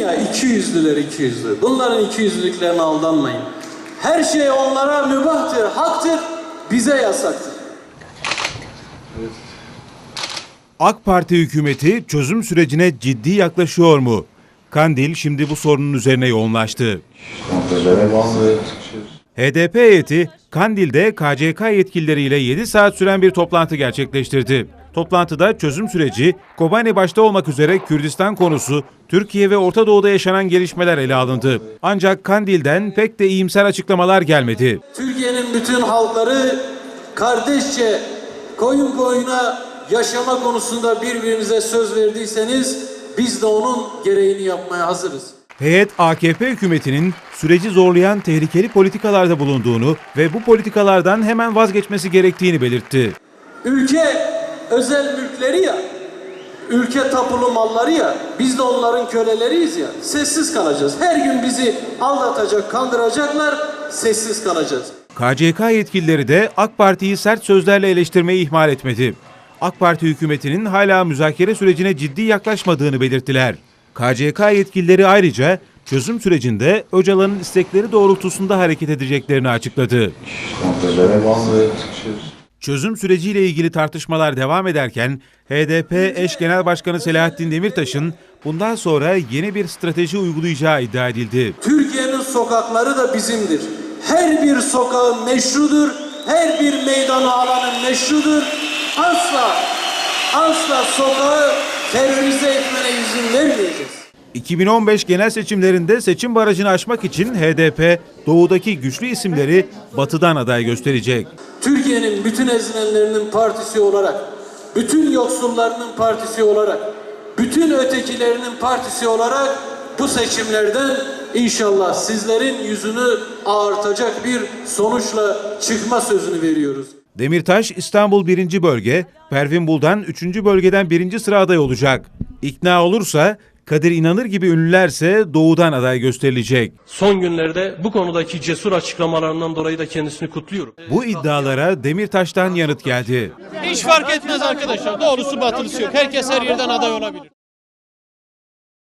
ya iki yüzlüler iki yüzlü. Bunların iki yüzlülüklerine aldanmayın. Her şey onlara mübahtır, haktır, bize yasaktır. AK Parti hükümeti çözüm sürecine ciddi yaklaşıyor mu? Kandil şimdi bu sorunun üzerine yoğunlaştı. HDP heyeti Kandil'de KCK yetkilileriyle 7 saat süren bir toplantı gerçekleştirdi. Toplantıda çözüm süreci, Kobani başta olmak üzere Kürdistan konusu, Türkiye ve Orta Doğu'da yaşanan gelişmeler ele alındı. Ancak Kandil'den pek de iyimser açıklamalar gelmedi. Türkiye'nin bütün halkları kardeşçe koyun koyuna yaşama konusunda birbirinize söz verdiyseniz biz de onun gereğini yapmaya hazırız. Heyet AKP hükümetinin süreci zorlayan tehlikeli politikalarda bulunduğunu ve bu politikalardan hemen vazgeçmesi gerektiğini belirtti. Ülke özel mülkleri ya, ülke tapulu malları ya, biz de onların köleleriyiz ya, sessiz kalacağız. Her gün bizi aldatacak, kandıracaklar, sessiz kalacağız. KCK yetkilileri de AK Parti'yi sert sözlerle eleştirmeyi ihmal etmedi. AK Parti hükümetinin hala müzakere sürecine ciddi yaklaşmadığını belirttiler. KCK yetkilileri ayrıca çözüm sürecinde Öcalan'ın istekleri doğrultusunda hareket edeceklerini açıkladı. Çözüm süreciyle ilgili tartışmalar devam ederken HDP eş genel başkanı Selahattin Demirtaş'ın bundan sonra yeni bir strateji uygulayacağı iddia edildi. Türkiye'nin sokakları da bizimdir. Her bir sokağın meşrudur, her bir meydanı alanın meşrudur. Asla, asla sokağı terörize etmene. 2015 genel seçimlerinde seçim barajını aşmak için HDP doğudaki güçlü isimleri batıdan aday gösterecek. Türkiye'nin bütün ezilenlerinin partisi olarak, bütün yoksullarının partisi olarak, bütün ötekilerinin partisi olarak bu seçimlerden inşallah sizlerin yüzünü ağartacak bir sonuçla çıkma sözünü veriyoruz. Demirtaş İstanbul 1. bölge, Pervin Buldan 3. bölgeden 1. sıra aday olacak. İkna olursa Kadir İnanır gibi ünlülerse doğudan aday gösterilecek. Son günlerde bu konudaki cesur açıklamalarından dolayı da kendisini kutluyorum. Bu iddialara Demirtaş'tan yanıt geldi. Hiç fark etmez arkadaşlar. Doğrusu batılısı yok. Herkes her yerden aday olabilir.